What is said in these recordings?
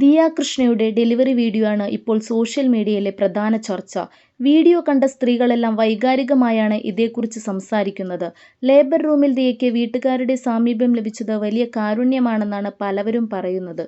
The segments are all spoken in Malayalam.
ദിയ കൃഷ്ണയുടെ ഡെലിവറി വീഡിയോ ആണ് ഇപ്പോൾ സോഷ്യൽ മീഡിയയിലെ പ്രധാന ചർച്ച. വീഡിയോ കണ്ട സ്ത്രീകളെല്ലാം വൈകാരികമായാണ് ഇതേക്കുറിച്ച് സംസാരിക്കുന്നത്. ലേബർ റൂമിൽ ദിയയ്ക്ക് വീട്ടുകാരുടെ സാമീപ്യം ലഭിച്ചത് വലിയ കാരുണ്യമാണെന്നാണ് പലവരും പറയുന്നത്.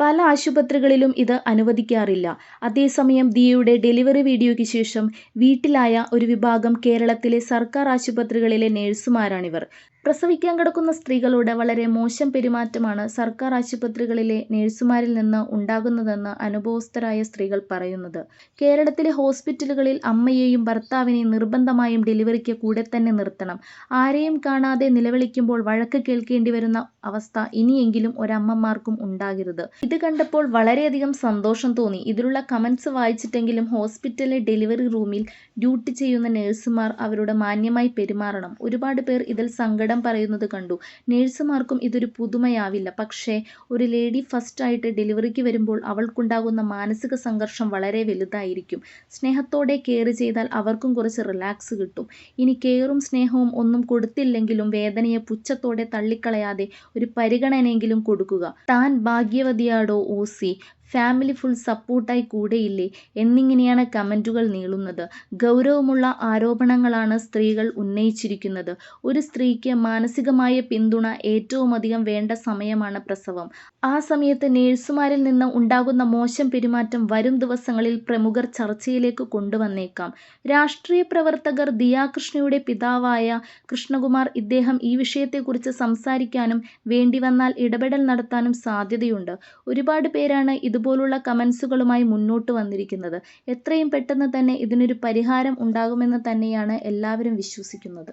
പല ആശുപത്രികളിലും ഇത് അനുവദിക്കാറില്ല. അതേസമയം ദിയയുടെ ഡെലിവറി വീഡിയോയ്ക്ക് ശേഷം വീട്ടിലായ ഒരു വിഭാഗം കേരളത്തിലെ സർക്കാർ ആശുപത്രികളിലെ നഴ്സുമാരാണിവർ. പ്രസവിക്കാൻ കിടക്കുന്ന സ്ത്രീകളോട് വളരെ മോശം പെരുമാറ്റമാണ് സർക്കാർ ആശുപത്രികളിലെ നഴ്സുമാരിൽ നിന്ന് ഉണ്ടാകുന്നതെന്ന് അനുഭവസ്ഥരായ സ്ത്രീകൾ പറയുന്നത്. കേരളത്തിലെ ഹോസ്പിറ്റലുകളിൽ അമ്മയെയും ഭർത്താവിനെയും നിർബന്ധമായും ഡെലിവറിക്ക് കൂടെ തന്നെ നിർത്തണം. ആരെയും കാണാതെ നിലവിളിക്കുമ്പോൾ വഴക്ക് കേൾക്കേണ്ടി വരുന്ന അവസ്ഥ ഇനിയെങ്കിലും ഒരമ്മമാർക്കും ഉണ്ടാകരുത്. ഇത് കണ്ടപ്പോൾ വളരെയധികം സന്തോഷം തോന്നി. ഇതിലുള്ള കമൻസ് വായിച്ചിട്ടെങ്കിലും ഹോസ്പിറ്റലിലെ ഡെലിവറി റൂമിൽ ഡ്യൂട്ടി ചെയ്യുന്ന നഴ്സുമാർ അവരുടെ മാന്യമായി പെരുമാറണം. ഒരുപാട് പേർ ഇതിൽ സങ്കടം പറയുന്നത് കണ്ടു. നേഴ്സുമാർക്കും ഇതൊരു പുതുമയാവില്ല. പക്ഷേ ഒരു ലേഡി ഫസ്റ്റ് ആയിട്ട് ഡെലിവറിക്ക് വരുമ്പോൾ അവൾക്കുണ്ടാകുന്ന മാനസിക സംഘർഷം വളരെ വലുതായിരിക്കും. സ്നേഹത്തോടെ കെയർ ചെയ്താൽ അവർക്കും കുറച്ച് റിലാക്സ് കിട്ടും. ഇനി കെയറും സ്നേഹവും ഒന്നും കൊടുത്തില്ലെങ്കിലും വേദനയെ പുച്ഛത്തോടെ തള്ളിക്കളയാതെ ഒരു പരിഗണനയെങ്കിലും കൊടുക്കുക. താൻ ഭാഗ്യവതിയാടോ ഓസി, ഫാമിലി ഫുൾ സപ്പോർട്ടായി കൂടെയില്ലേ എന്നിങ്ങനെയാണ് കമന്റുകൾ നീളുന്നത്. ഗൗരവമുള്ള ആരോപണങ്ങളാണ് സ്ത്രീകൾ ഉന്നയിച്ചിരിക്കുന്നത്. ഒരു സ്ത്രീക്ക് മാനസികമായ പിന്തുണ ഏറ്റവുമധികം വേണ്ട സമയമാണ് പ്രസവം. ആ സമയത്ത് നേഴ്സുമാരിൽ നിന്ന് ഉണ്ടാകുന്ന മോശം പെരുമാറ്റം വരും ദിവസങ്ങളിൽ പ്രമുഖർ ചർച്ചയിലേക്ക് കൊണ്ടുവന്നേക്കാം. രാഷ്ട്രീയ പ്രവർത്തകർ ദിയാകൃഷ്ണയുടെ പിതാവായ കൃഷ്ണകുമാർ ഇദ്ദേഹം ഈ വിഷയത്തെക്കുറിച്ച് സംസാരിക്കാനും വേണ്ടി വന്നാൽ ഇടപെടൽ നടത്താനും സാധ്യതയുണ്ട്. ഒരുപാട് പേരാണ് ഇതുപോലുള്ള കമൻസുകളുമായി മുന്നോട്ട് വന്നിരിക്കുന്നത്. എത്രയും പെട്ടെന്ന് തന്നെ ഇതിനൊരു പരിഹാരം ഉണ്ടാകുമെന്ന് തന്നെയാണ് എല്ലാവരും വിശ്വസിക്കുന്നത്.